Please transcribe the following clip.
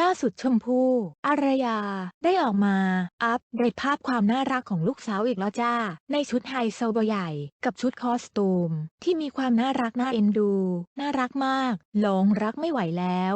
ล่าสุดชมพู่อารยา ได้ออกมา อัปเดตภาพความน่ารักของลูกสาวอีกแล้วจ้า ในชุดไฮโซเบอร์ใหญ่ กับชุดคอสตูม ที่มีความน่ารักน่าเอ็นดู น่ารักมาก หลงรักไม่ไหวแล้ว